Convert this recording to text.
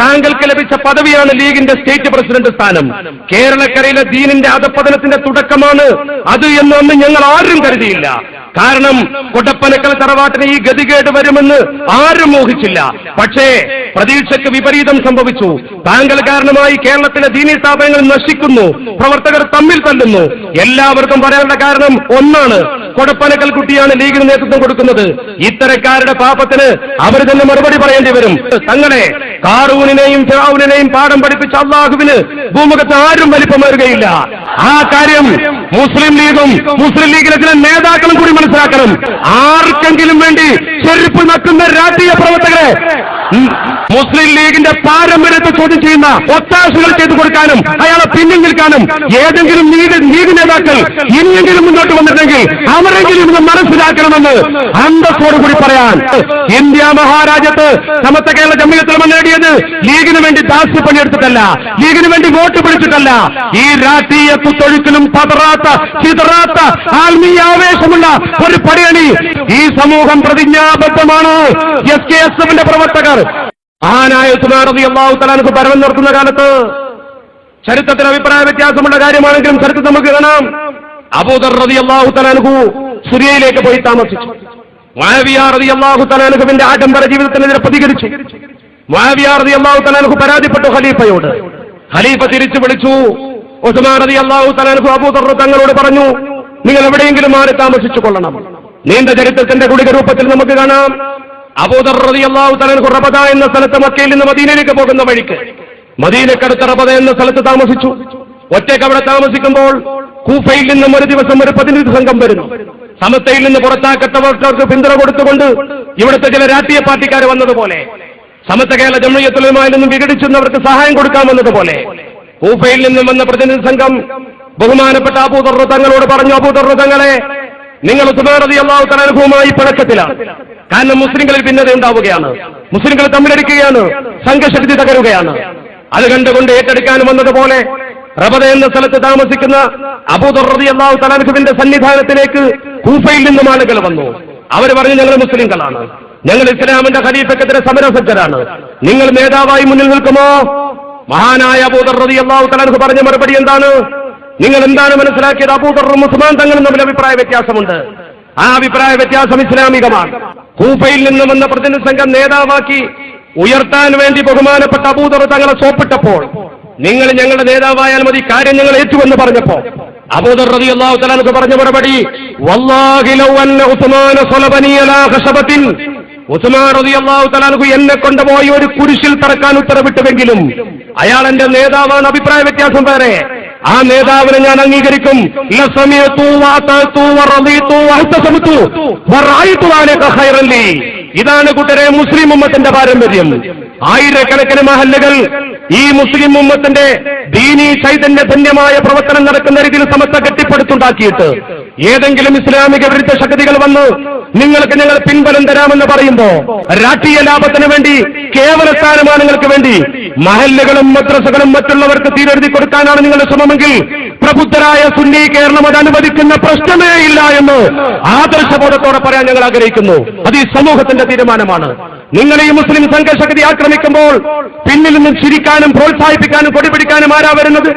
താങ്കൾക്ക് ലഭിച്ച പദവിയാണ് ലീഗിന്റെ സ്റ്റേറ്റ് പ്രസിഡന്റ് സ്ഥാനം. കേരളക്കരയിലെ ദീനിന്റെ അധപ്പതനത്തിന്റെ തുടക്കമാണ് അത് എന്നൊന്നും ഞങ്ങൾ ആരും കരുതിയില്ല. കാരണം കൊടപ്പനക്കൽ തറവാട്ടിന് ഈ ഗതികേട് വരുമെന്ന് ആരും മോഹിച്ചില്ല പക്ഷേ പ്രതീക്ഷയ്ക്ക് വിപരീതം സംഭവിച്ചു. താങ്കൾ കാരണമായി കേരളത്തിലെ ദീനി സ്ഥാപനങ്ങൾ നശിക്കുന്നു. പ്രവർത്തകർ തമ്മിൽ തല്ലുന്നു. എല്ലാവർക്കും പറയാനുള്ള കാരണം ഒന്നാണ് കൊടപ്പനക്കൽ കുട്ടിയാണ് ലീഗിന് നേതൃത്വം കൊടുക്കുന്നത്. ഇത്തരക്കാരുടെ പാപത്തിന് അവർ തന്നെ മറുപടി പറയേണ്ടി വരും. തങ്ങളെ കാറൂനിനെയും ഫിറാവുനെയും പാഠം പഠിപ്പിച്ച അള്ളാഹുവിന് ഭൂമുഖത്ത് ആരും വലിപ്പമേറുകയില്ല. ആ കാര്യം മുസ്ലിം ലീഗും മുസ്ലിം ലീഗിലെ ചില നേതാക്കളും കൂടി മനസ്സിലാക്കണം. ആർക്കെങ്കിലും വേണ്ടി ചെരുപ്പ് നക്കുന്ന രാഷ്ട്രീയ പ്രവർത്തകരെ മുസ്ലിം ലീഗിന്റെ പാരമ്പര്യത്തെ ചോദ്യം ചെയ്യുന്ന ഒത്താശകൾ ചെയ്തു കൊടുക്കാനും അയാളെ പിന്നിൽ നിൽക്കാനും ഏതെങ്കിലും ലീഗ് നേതാക്കൾ ഇനിയെങ്കിലും മുന്നോട്ട് വന്നിട്ടെങ്കിൽ അവരെങ്കിലും ഇത് മനസ്സിലാക്കണമെന്ന് അന്തസ്സോടുകൂടി പറയാൻ ഇന്ത്യ മഹാരാജ്യത്ത് സമത്ത കേരള ജമ്മിയത്തിൽ നേടിയത് ലീഗിന് വേണ്ടി ദാസ്യ പണിയെടുത്തിട്ടല്ല ലീഗിന് വേണ്ടി വോട്ട് പിടിച്ചിട്ടല്ല. ഈ രാഷ്ട്രീയ കുത്തൊഴുക്കിലും പതറാത്ത ചിതറാത്ത ആത്മീയ ആവേശമുള്ള ഒരു പടയണി ഈ സമൂഹം പ്രതിജ്ഞാബദ്ധമാണ്. എസ് കെ എസ് എഫിന്റെ പ്രവർത്തകർ ആനായ സുമാറതി അള്ളാഹു തലാനക്ക് ഭരണം നടത്തുന്ന കാലത്ത് ചരിത്രത്തിൽ അഭിപ്രായ വ്യത്യാസമുള്ള കാര്യമാണെങ്കിലും ചരിത്രം നമുക്ക് കാണാം. അബൂദർ റതി അള്ളാഹു തലാനുഹു സുരിയയിലേക്ക് പോയി താമസിച്ചു. മാവിയ റതി അള്ളാഹു തലാനുഹുവിന്റെ ആഡംബര ജീവിതത്തിനെതിരെ പ്രതികരിച്ചു. മാവിയ റതി അള്ളാഹു തലാനുഹു പരാതിപ്പെട്ടു ഖലീഫയോട്. ഖലീഫ തിരിച്ചു വിളിച്ചു. ഉസ്മാൻ റതി അള്ളാഹു തലാനുഹു അബൂദർ തങ്ങളോട് പറഞ്ഞു നിങ്ങൾ എവിടെയെങ്കിലും മാറി താമസിച്ചു കൊള്ളണം. നീണ്ട ചരിത്രത്തിന്റെ കുടിക രൂപത്തിൽ നമുക്ക് കാണാം. അബൂദർ റബദ എന്ന സ്ഥലത്ത് മക്കയിൽ നിന്ന് മദീനയിലേക്ക് പോകുന്ന വഴിക്ക്. മദീനക്കടുത്ത റബദ എന്ന സ്ഥലത്ത് താമസിച്ചു. ഒറ്റയ്ക്ക് അവിടെ താമസിക്കുമ്പോൾ കൂഫയിൽ നിന്നും ഒരു ദിവസം ഒരു പ്രതിനിധി സംഘം വരുന്നു. സമത്തയിൽ നിന്ന് പുറത്താക്കത്തവർക്ക് പിന്തുണ കൊടുത്തുകൊണ്ട് ഇവിടുത്തെ ചില രാഷ്ട്രീയ പാർട്ടിക്കാർ വന്നതുപോലെ സമത്ത കേരള ജമ്മുയത്തുലുമായി നിന്നും വിഘടിച്ചവർക്ക് സഹായം കൊടുക്കാൻ വന്നതുപോലെ കൂഫയിൽ നിന്നും വന്ന പ്രതിനിധി സംഘം ബഹുമാനപ്പെട്ട അബൂദർ തങ്ങളോട് പറഞ്ഞു അബൂദർ തങ്ങളെ നിങ്ങൾ ഉസ്മാനതി അള്ളാഹു തലനുഭവമായി പിണക്കത്തിലാണ് കാരണം മുസ്ലിങ്ങളിൽ ഭിന്നത ഉണ്ടാവുകയാണ്. മുസ്ലിങ്ങൾ തമ്മിലടിക്കുകയാണ് സംഘശക്തി തകരുകയാണ്. അത് കണ്ടുകൊണ്ട് ഏറ്റെടുക്കാൻ വന്നതുപോലെ റബദ എന്ന സ്ഥലത്ത് താമസിക്കുന്ന അബൂദർറതി അള്ളാഹു തലാൻഹുവിന്റെ സന്നിധാനത്തിലേക്ക് കൂഫയിൽ നിന്നും ആളുകൾ വന്നു. അവർ പറഞ്ഞു ഞങ്ങൾ മുസ്ലിങ്ങളാണ്. ഞങ്ങൾ ഇസ്ലാമിന്റെ ഖലീഫക്കെതിരെ സമരസജ്ജരാണ്. നിങ്ങൾ നേതാവായി മുന്നിൽ നിൽക്കുമോ? മഹാനായ അബൂദർറതി അള്ളാഹു തലാൻഹു പറഞ്ഞ മറുപടി എന്താണ്? നിങ്ങൾ എന്താണ് മനസ്സിലാക്കിയത്? അബൂദറും ഉസ്മാൻ തങ്ങളും തമ്മിൽ അഭിപ്രായ വ്യത്യാസമുണ്ട്. ആ അഭിപ്രായ വ്യത്യാസം ഇസ്ലാമികമാണ്. കൂഫയിൽ നിന്ന് വന്ന പ്രതിനിധി സംഘം നേതാവാക്കി ഉയർത്താൻ വേണ്ടി ബഹുമാനപ്പെട്ട അബൂദർ തങ്ങളെ സോപ്പിട്ടപ്പോൾ നിങ്ങൾ ഞങ്ങളുടെ നേതാവായാൽ മതി കാര്യം ഞങ്ങൾ ഏറ്റുവെന്ന് പറഞ്ഞപ്പോ അബൂദർ റതി അള്ളാഹു പറഞ്ഞ മറുപടി ഉസ്മാൻ റതി അള്ളാഹു തലാനക്ക് എന്നെ കൊണ്ടുപോയി ഒരു കുരിശിൽ തറക്കാൻ ഉത്തരവിട്ടുവെങ്കിലും അയാൾ എന്റെ നേതാവാണ്. അഭിപ്രായ വ്യത്യാസം വേറെ. ആ നേതാവിനെ ഞാൻ അംഗീകരിക്കും. ഇതാണ് കൂട്ടരെ മുസ്ലിം ഉമ്മത്തിന്റെ പാരമ്പര്യം. ആയിരക്കണക്കിന് മഹല്ലുകൾ ഈ മുസ്ലിം ഉമ്മത്തിന്റെ ദീനി ചൈതന്യ ധന്യമായ പ്രവർത്തനം നടക്കുന്ന രീതിയിൽ സമസ്ത കെട്ടിപ്പടുത്തുണ്ടാക്കിയിട്ട് ഏതെങ്കിലും ഇസ്ലാമിക വിരുദ്ധ ശക്തികൾ വന്ന് നിങ്ങൾക്ക് ഞങ്ങൾ പിൻബലം തരാമെന്ന് പറയുമ്പോ രാഷ്ട്രീയ ലാഭത്തിന് വേണ്ടി കേവല സ്ഥാനമാനങ്ങൾക്ക് വേണ്ടി മഹല്ലുകളും മദ്രസകളും മറ്റുള്ളവർക്ക് തീരെഴുതി കൊടുക്കാനാണ് നിങ്ങളുടെ ശ്രമമെങ്കിൽ പ്രബുദ്ധരായ സുന്നി കേരളം അത് അനുവദിക്കുന്ന പ്രശ്നമേ ഇല്ല എന്ന് ആദർശബോധത്തോടെ പറയാൻ ഞങ്ങൾ ആഗ്രഹിക്കുന്നു. അത് ഈ സമൂഹത്തിന്റെ തീരുമാനമാണ്. നിങ്ങൾ ഈ മുസ്ലിം സംഘശക്തി ആക്രമിക്കുമ്പോൾ പിന്നിൽ നിന്ന് ചിരിക്കാനും പ്രോത്സാഹിപ്പിക്കാനും കൊടിപിടിക്കാനും ആരാ വരുന്നത്?